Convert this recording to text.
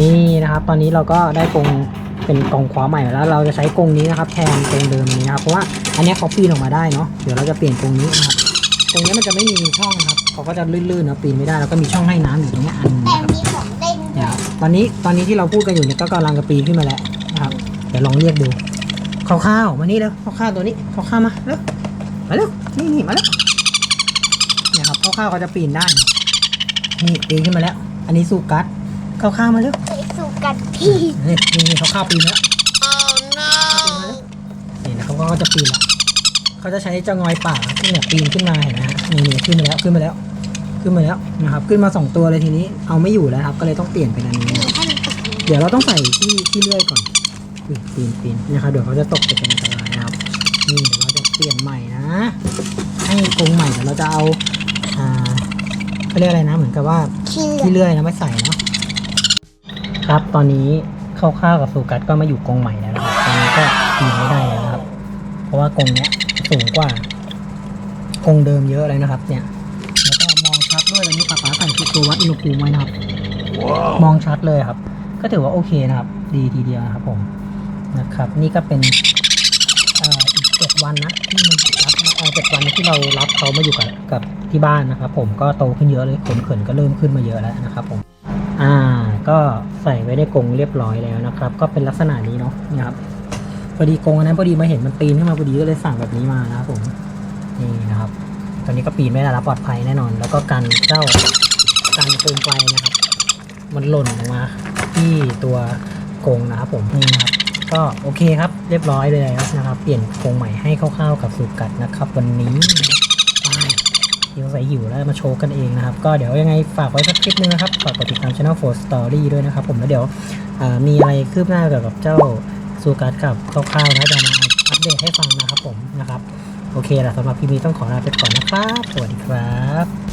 นี่นะครับ ตอนนี้เราก็ได้กรงเป็นกรงคว้าใหม่แล้วเราจะใช้กรงนี้นะครับแทนกรงเดิมนี้นะครับเพราะว่าอันเนี้ยเขาปีนออกมาได้เนาะเดี๋ยวเราจะเปลี่ยนกรงนี้นะครับตรงนี้มันจะไม่มีช่องนะครับเขาก็จะลื่นๆนะปีนไม่ได้แล้วก็มีช่องให้น้ำอยู่ตรงเนี้ยอันนึงแต่นะครับมีของเล่นด้เนี่วยยครับตอนนี้ตอนนี้ที่เราพูดกันอยู่เนี่ยก็กำลังจะปีนขึ้นมาแล้วนะครับเดี๋ยวลองเรียกดูข้าวๆมานี่เร็วข้าวๆตัวนี้ข้าวๆมาเร็วมาเร็วนี่นี่มาเร็วเนี่ยครับข้าวๆเขาจะปีนได้ครับนี่ปีนขึ้นมาแล้ว อันนี้สูกัส ข้าวๆมาเร็วไปสู่กันพี่นี่นี่นี่ข้าวๆปีนมาแล้ว oh no นี่นะเขาก็จะปีนแล้วเขาจะใช้เจ้างอยป่าที่เนี่ยปีนขึ้นมาเห็นไหมฮะนี่นี่ขึ้นมาแล้วขึ้นมาแล้ว ขึ้นมาแล้วนะครับ ขึ้นมาสองตัวเลยทีนี้เอาไม่อยู่แล้วครับ ก็เลยต้องเปลี่ยนเป็นอันนี้นะให้มันตกเดี๋ยวเราต้องใส่ที่ที่เลื่อยก่อนอุ๊ยปีนปีนนะครับเดี๋ยวเขาจะตกไปเป็นอันตรายนะครับนี่เดี๋ยวเราจะเปลี่ยนใหม่นะ ให้กรงใหม่เดี๋ยวเราจะเอาอ่าเขาเรียกอะไรนะ เหมือนกับว่าขี้เหลืที่องเลื่อยนะไม่ใส่เนาะ ครับ ตอนนี้ข้าวๆกับสูกัสก็มาอยู่กรงใหม่แล้วนะครับตอนนี้ก็ปีนไม่ได้แล้วนะครับ เพราะว่ากรงเนี้ยสูงกว่ากรงเดิมเยอะเลยนะครับ เนี่ย แล้วก็มองชัดด้วยตอนนี้ป๊าป๊าใส่ตัววัดอุณหภูมิไว้นะครับ มองชัดเลยครับ ก็ถือว่าโอเคนะครับ ดีทีเดียวนะครับผมนะครับ นี่ก็เป็นเอ่ออีกเจ็ดวันนะที่มันรับเอ่อเจ็ดวันที่เรารับเขามาอยู่กับกับที่บ้านนะครับ ผมก็โตขึ้นเยอะเลยขนเขินก็เริ่มขึ้นมาเยอะแล้วนะครับ ผม อ่า ก็ใส่ไว้ในกรงเรียบร้อยแล้วนะครับ ก็เป็นลักษณะนี้เนาะนี่ครับพอดีกรงอันนั้นพอดีมาเห็นมันปีนขึ้นมาพอดีก็เลยสั่งแบบนี้มานะครับผมนี่นะครับตอนนี้ก็ปีนไม่ได้แล้วปลอดภัยแน่นอน แล้วก็กันเจ้ากันโคมไฟนะครับ มันหล่นลงมาที่ตัวกรงนะครับผมนี่นะครับก็โอเคครับเรียบร้อยเลยนะครับ เปลี่ยนกรงใหม่ให้คร่าวๆกับสูกัดนะครับ วันนี้นะ ที่ใส่หิวแล้วมาโชว์กันเองนะครับ ก็เดี๋ยวยังไงฝากไว้สักคลิปนึงนะครับ ฝากกดติดตามช่อง4 Story ด้วยนะครับผมแล้วเดี๋ยวมีอะไรคืบหน้าเกี่ยวกับเจ้าสูกัดกับคร่าวๆนะจะมาอัปเดตให้ฟังนะครับผมนะครับ โอเคละสำหรับพี่มีต้องขอลาไปก่อนนะครับ สวัสดีครับ